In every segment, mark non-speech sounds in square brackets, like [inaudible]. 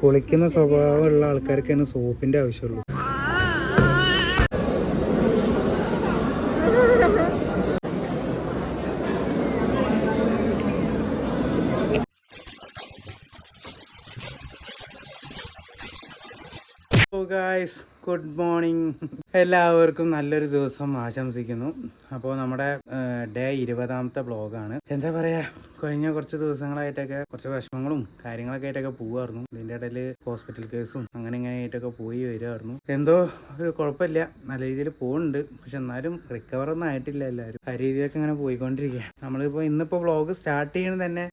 കുളിക്കുന്ന സ്വഭാവമുള്ള ആൾക്കാർക്കാണ് സോപ്പിന്റെ ആവശ്യമുള്ളൂ. ഗായ്സ് ഗുഡ് മോർണിംഗ് എല്ലാവർക്കും നല്ലൊരു ദിവസം ആശംസിക്കുന്നു. അപ്പോൾ നമ്മുടെ ഡേ ഇരുപതാമത്തെ ബ്ലോഗാണ് എന്താ പറയുക കഴിഞ്ഞ കുറച്ച് ദിവസങ്ങളായിട്ടൊക്കെ കുറച്ച് വിഷമങ്ങളും കാര്യങ്ങളൊക്കെ ആയിട്ടൊക്കെ പോവായിരുന്നു. ഇതിന്റെ ഇടയിൽ ഹോസ്പിറ്റൽ കേസും അങ്ങനെ ഇങ്ങനെ ആയിട്ടൊക്കെ പോയി വരുമായിരുന്നു എന്തോ ഒരു കുഴപ്പമില്ല. നല്ല രീതിയിൽ പോകുന്നുണ്ട് പക്ഷെ എന്നാലും റിക്കവർ ഒന്നും ആയിട്ടില്ല എല്ലാവരും. ആ രീതിയിലൊക്കെ ഇങ്ങനെ പോയിക്കൊണ്ടിരിക്കുക നമ്മളിപ്പോൾ ഇന്നിപ്പോൾ ബ്ലോഗ് സ്റ്റാർട്ട് ചെയ്യുന്നത് തന്നെ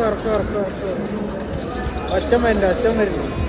ഉറക്ക ഉറക്ക ഉറക്ക അച്ഛൻ ഒച്ചം വരുന്നു ഒച്ചം വരുന്നു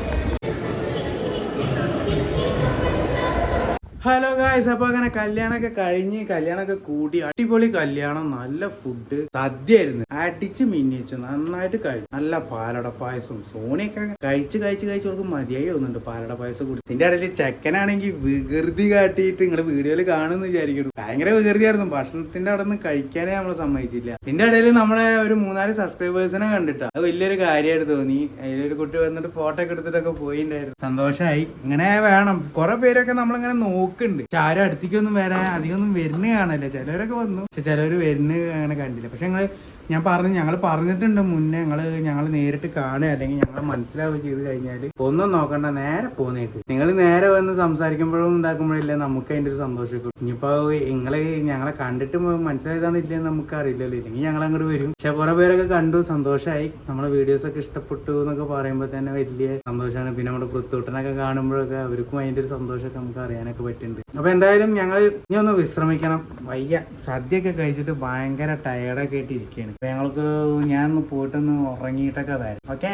ഹലോ ഗായ്സ് അപ്പൊ അങ്ങനെ കല്യാണമൊക്കെ കഴിഞ്ഞ് കല്യാണമൊക്കെ കൂടി അടിപൊളി കല്യാണം നല്ല ഫുഡ് സദ്യയായിരുന്നു. അടിച്ച് മിന്നിച്ച് നന്നായിട്ട് കഴിച്ചു. നല്ല പാലട പായസം. സോണിയൊക്കെ കഴിച്ച് കഴിച്ച് കഴിച്ച് കൊടുക്കും മതിയായി തോന്നുന്നുണ്ട് പാലട പായസം കുടിച്ചു ഇതിന്റെ ഇടയിൽ ചെക്കനാണെങ്കിൽ വികൃതി കാട്ടിയിട്ട് നിങ്ങൾ വീഡിയോയിൽ കാണുമെന്ന് വിചാരിക്കുന്നു. ഭയങ്കര വികൃതിയായിരുന്നു. ഭക്ഷണത്തിന്റെ അവിടെ നിന്ന് കഴിക്കാനേ നമ്മൾ സമ്മതിച്ചില്ല. ഇതിന്റെ ഇടയിൽ നമ്മളെ ഒരു മൂന്നാൽ സബ്സ്ക്രൈബേഴ്സിനെ കണ്ടിട്ടാ. അത് വലിയൊരു കാര്യമായിട്ട് തോന്നി. അതിലൊരു കുട്ടി വന്നിട്ട് ഫോട്ടോ ഒക്കെ എടുത്തിട്ടൊക്കെ പോയിണ്ടായിരുന്നു. സന്തോഷമായി ഇങ്ങനെ വേണം. കുറെ പേരൊക്കെ നമ്മളിങ്ങനെ നോക്കുന്നുണ്ട് പക്ഷെ ആരും അടുത്തേക്കൊന്നും വരാൻ അധികമൊന്നും വരുന്ന കാണല്ലേ ചിലവരൊക്കെ വന്നു. പക്ഷെ ചിലവര് വരുന്ന അങ്ങനെ കണ്ടില്ല. പക്ഷെ ഞങ്ങൾ ഞാൻ പറഞ്ഞു ഞങ്ങൾ പറഞ്ഞിട്ടുണ്ട് മുന്നേ ഞങ്ങൾ ഞങ്ങൾ നേരിട്ട് കാണുക അല്ലെങ്കിൽ ഞങ്ങൾ മനസ്സിലാവുക ചെയ്ത് കഴിഞ്ഞാൽ ഒന്നും നോക്കണ്ട നേരെ പോന്നേക്ക് നിങ്ങൾ നേരെ വന്ന് സംസാരിക്കുമ്പോഴും ഉണ്ടാക്കുമ്പോഴില്ലേ നമുക്ക് അതിന്റെ ഒരു സന്തോഷം ഇനിയിപ്പോ നിങ്ങളെ ഞങ്ങളെ കണ്ടിട്ട് മനസ്സിലായതാണ് ഇല്ലെന്ന് നമുക്ക് അറിയില്ലല്ലോ. ഇല്ലെങ്കിൽ ഞങ്ങൾ അങ്ങോട്ട് വരും. പക്ഷെ കുറെ പേരൊക്കെ കണ്ടു സന്തോഷമായി നമ്മളെ വീഡിയോസ് ഒക്കെ ഇഷ്ടപ്പെട്ടു എന്നൊക്കെ പറയുമ്പോൾ തന്നെ വലിയ സന്തോഷമാണ്. പിന്നെ നമ്മുടെ പൃത്തൂട്ടനൊക്കെ കാണുമ്പോഴൊക്കെ അവർക്കും അതിന്റെ ഒരു സന്തോഷമൊക്കെ നമുക്ക് അറിയാനൊക്കെ പറ്റുന്നുണ്ട്. അപ്പൊ എന്തായാലും ഞങ്ങൾ ഇനി ഒന്ന് വിശ്രമിക്കണം. വയ്യ. സദ്യയൊക്കെ കഴിച്ചിട്ട് ഭയങ്കര ടയർഡൊക്കെ ആയിട്ട് ഇരിക്കുകയാണ്. ഞങ്ങൾക്ക് ഞാൻ ഒന്ന് പോയിട്ടൊന്ന് ഉറങ്ങിയിട്ടൊക്കെ വരാം. ഓക്കെ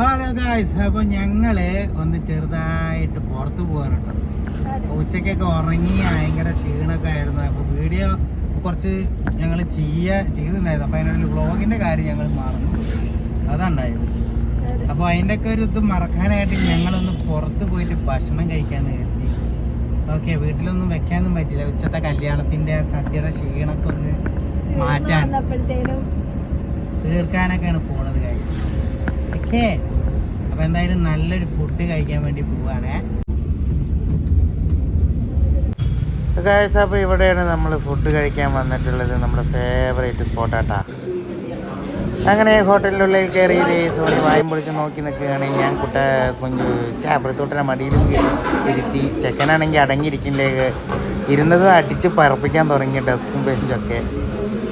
ഹലോ ഗായ്സ് അപ്പൊ ഞങ്ങൾ ഒന്ന് ചെറുതായിട്ട് പുറത്തു പോകാനുണ്ട് ഉച്ചക്കൊക്കെ ഉറങ്ങി ഭയങ്കര ക്ഷീണമൊക്കെ ആയിരുന്നു. അപ്പൊ വീഡിയോ കുറച്ച് ഞങ്ങൾ ചെയ്യാ ചെയ്തിട്ടുണ്ടായിരുന്നു. അപ്പൊ അതിനുള്ള വ്ളോഗിന്റെ കാര്യം ഞങ്ങൾ മറന്നു. അതുണ്ടായത്. അപ്പൊ അതിന്റെ ഒക്കെ ഒരു ഇത് മറക്കാനായിട്ട് ഞങ്ങളൊന്ന് പുറത്ത് പോയിട്ട് ഭക്ഷണം കഴിക്കാൻ കരുതി. ഓക്കെ വീട്ടിലൊന്നും വെക്കാനൊന്നും പറ്റില്ല. ഉച്ചത്തെ കല്യാണത്തിന്റെ സദ്യയുടെ ക്ഷീണമൊക്കെ ഒന്ന് മാറ്റാൻ. തീർക്കാനൊക്കെയാണ് പോണത് ഗൈസ് ഓക്കെ. അപ്പൊ എന്തായാലും നല്ലൊരു ഫുഡ് കഴിക്കാൻ വേണ്ടി പോവാണേ. ഗൈസ് അപ്പോൾ ഇവിടെയാണ് നമ്മൾ ഫുഡ് കഴിക്കാൻ വന്നിട്ടുള്ളത്. നമ്മുടെ ഫേവറേറ്റ് സ്പോട്ടാട്ടാ അങ്ങനെ ഹോട്ടലിനുള്ളിൽ കയറി ഇതേ സോണി വായും പൊളിച്ച് നോക്കി നിൽക്കുകയാണ്. ഞാൻ കുട്ട കുഞ്ഞു ചാപ്പിളത്തോട്ടിനെ മടിയിലും ഇരുത്തി ചെക്കനാണെങ്കിൽ അടങ്ങിയിരിക്കില്ലേ? ഇരുന്നത് അടിച്ച് പറപ്പിക്കാൻ തുടങ്ങി ഡെസ്കും ബെഞ്ചൊക്കെ.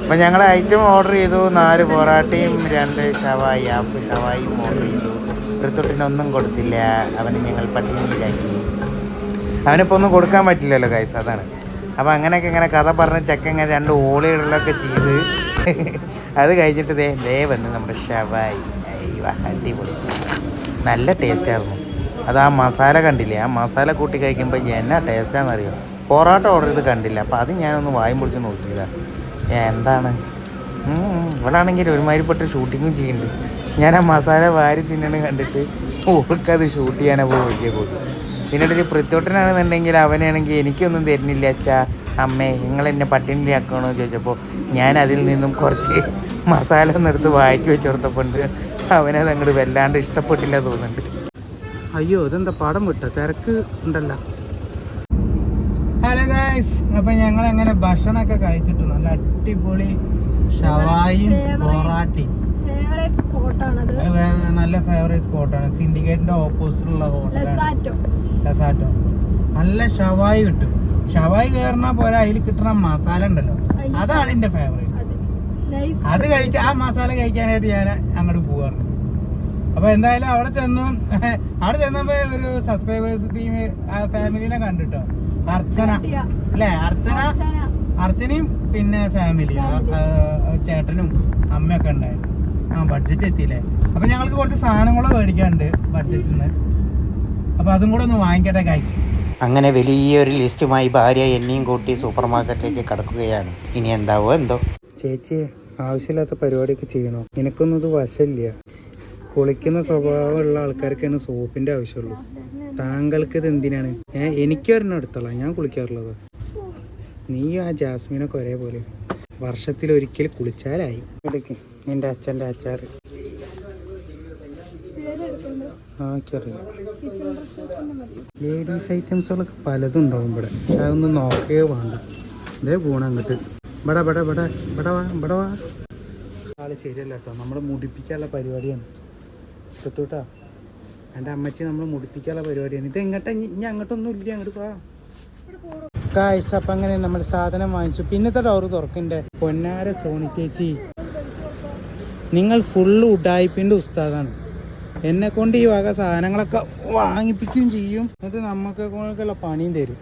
അപ്പം ഞങ്ങൾ ഐറ്റം ഓർഡർ ചെയ്തു നാല് പൊറാട്ടയും രണ്ട് ഷവായി ആപ്പ് ഷവായും ഓർഡർ ചെയ്തു. എടുത്തൊട്ടിനൊന്നും കൊടുത്തില്ല. അവന് ഞങ്ങൾ പട്ടിണിയിലാക്കി അവനിപ്പോൾ ഒന്നും കൊടുക്കാൻ പറ്റില്ലല്ലോ കൈസ് അതാണ്. അപ്പോൾ അങ്ങനെയൊക്കെ ഇങ്ങനെ കഥ പറഞ്ഞ് ചെക്ക ഇങ്ങനെ രണ്ട് ഓളികളിലൊക്കെ ചെയ്ത് അത് കഴിഞ്ഞിട്ട് ദേ ദേ വന്ന് നമ്മുടെ ഷവായി. അടിപൊളി. നല്ല ടേസ്റ്റായിരുന്നു അത് ആ മസാല കണ്ടില്ലേ? ആ മസാല കൂട്ടി കഴിക്കുമ്പോൾ എന്നാ ടേസ്റ്റാണെന്നറിയോ പൊറോട്ട ഓർഡർ ചെയ്ത് കണ്ടില്ല. അപ്പോൾ അത് ഞാനൊന്ന് വായും പൊളിച്ച് നോക്കിയതാണ് എന്താണ്. ഇവിടെ ആണെങ്കിൽ ഒരുമാതിരിപ്പെട്ട ഷൂട്ടിങ്ങും ചെയ്യുന്നുണ്ട്. ഞാൻ ആ മസാല വാരി തിന്നണ കണ്ടിട്ട് ഓൾക്കത് ഷൂട്ട് ചെയ്യാനാ പോയി വലിയ പോകും പിന്നീട് ഒരു പൃഥ്വട്ടനാണെന്നുണ്ടെങ്കിൽ അവനാണെങ്കിൽ എനിക്കൊന്നും തരുന്നില്ല അച്ഛാ അമ്മേ നിങ്ങൾ എന്നെ പട്ടിണി പട്ടിണിയാക്കണോ ചോദിച്ചപ്പോൾ ഞാൻ അതിൽ നിന്നും കുറച്ച് മസാല ഒന്നെടുത്ത് എടുത്ത് വെച്ചോർത്തപ്പോൾ വെച്ച് കൊടുത്തപ്പോണ്ട് അവനത് അങ്ങോട്ട് വല്ലാണ്ട് ഇഷ്ടപ്പെട്ടില്ല തോന്നുന്നുണ്ട്. അയ്യോ ഇതെന്താ പടം വിട്ട? തിരക്ക് ഉണ്ടല്ലോ. ഹലോ ഗായ്സ് അപ്പൊ ഞങ്ങൾ അങ്ങനെ ഭക്ഷണമൊക്കെ കഴിച്ചിട്ട്? നല്ല അടിപൊളി ഷവായും പൊറാട്ടയും വേ- നല്ല ഫേവറേറ്റ് സ്പോട്ടാണ്. സിൻഡിക്കേറ്റിന്റെ ഓപ്പോസിറ്റുള്ള ഹോട്ടലാണ് ലസാറ്റോ നല്ല ഷവായി കിട്ടും. ഷവായി കയറുന്ന പോലെ അതിൽ കിട്ടുന്ന മസാല ഉണ്ടല്ലോ. അതാണ് എന്റെ ഫേവറേറ്റ് അത്. കഴിക്കാൻ ആ മസാല കഴിക്കാനായിട്ട് ഞാൻ അങ്ങോട്ട് പോവാറുണ്ട്. അപ്പൊ എന്തായാലും അവിടെ ചെന്നു. [laughs] അവിടെ ചെന്നപ്പോ ഒരു സബ്സ്ക്രൈബേഴ്സ് ടീം ഫാമിലിനെ കണ്ടിട്ടോ. അർച്ചന. അല്ലേ? അർച്ചന അർച്ചനയും പിന്നെ ഫാമിലി ചേട്ടനും അമ്മയൊക്കെ ഉണ്ടായിരുന്നു. ആ ബഡ്ജറ്റ് എത്തിയില്ലേ? അപ്പൊ ഞങ്ങൾക്ക് കുറച്ച് സാധനങ്ങളോ മേടിക്കാനുണ്ട് ബഡ്ജറ്റിൽ നിന്ന് അപ്പൊ അതും കൂടെ ഒന്ന് വാങ്ങിക്കട്ടെ ഗൈസ് അങ്ങനെ വലിയൊരു ലിസ്റ്റുമായി ഭാര്യ എന്നെയും കൂട്ടി സൂപ്പർ മാർക്കറ്റിലേക്ക് കടക്കുകയാണ്. ഇനി എന്താവോ എന്തോ. ചേച്ചി ആവശ്യമില്ലാത്ത പരിപാടിയൊക്കെ ചെയ്യണോ? നിനക്കൊന്നും ഇത് വശമില്ല. കുളിക്കുന്ന സ്വഭാവമുള്ള ആൾക്കാർക്കാണ് സോപ്പിന്റെ ആവശ്യമുള്ളൂ. താങ്കൾക്ക് ഇത് എന്തിനാണ്? ഏ എനിക്കൊരെണ്ണം എടുത്തോളാം. ഞാൻ കുളിക്കാറുള്ളത്. നീയും ആ ജാസ്മിനൊക്കെ ഒരേപോലെ. വർഷത്തിൽ ഒരിക്കൽ കുളിച്ചാലായി. എടുക്ക്. നിന്റെ അച്ഛന്റെ അച്ചാർ ലേഡീസ് ഐറ്റംസുകളൊക്കെ പലതും ഉണ്ടാവും ഇവിടെ. പക്ഷെ അതൊന്നും നോക്കേ വേണ്ട. ഇതേ പോണം അങ്ങോട്ട്. ഇവിടെ ഇവിടെ ഇവിടെ ഇവിടെ വാ ഇവിടെ വാ. ആൾ ശരിയല്ല കേട്ടോ. നമ്മൾ മുടിപ്പിക്കാനുള്ള പരിപാടിയാണ്. എടുത്തോട്ടാ. എന്റെ അമ്മച്ചി നമ്മൾ മുടിപ്പിക്കാനുള്ള പരിപാടിയാണ്. ഇത് എങ്ങോട്ടാ? ഇനി അങ്ങോട്ടൊന്നും ഇല്ല. അങ്ങോട്ട് പോവാ കായ്സ് അപ്പം അങ്ങനെ നമ്മൾ സാധനം വാങ്ങിച്ചു. പിന്നത്തെ ഡോറ് തുറക്കണ്ടേ? പൊന്നാര സോണി ചേച്ചി. നിങ്ങൾ ഫുള്ള് ഉഡായിപ്പിന്റെ ഉസ്താദാണ്. എന്നെ കൊണ്ട് ഈ വക സാധനങ്ങളൊക്കെ വാങ്ങിപ്പിക്കുകയും ചെയ്യും. എന്നിട്ട് നമ്മക്കൊക്കെ കൊണ്ടുള്ള പണിയും തരും.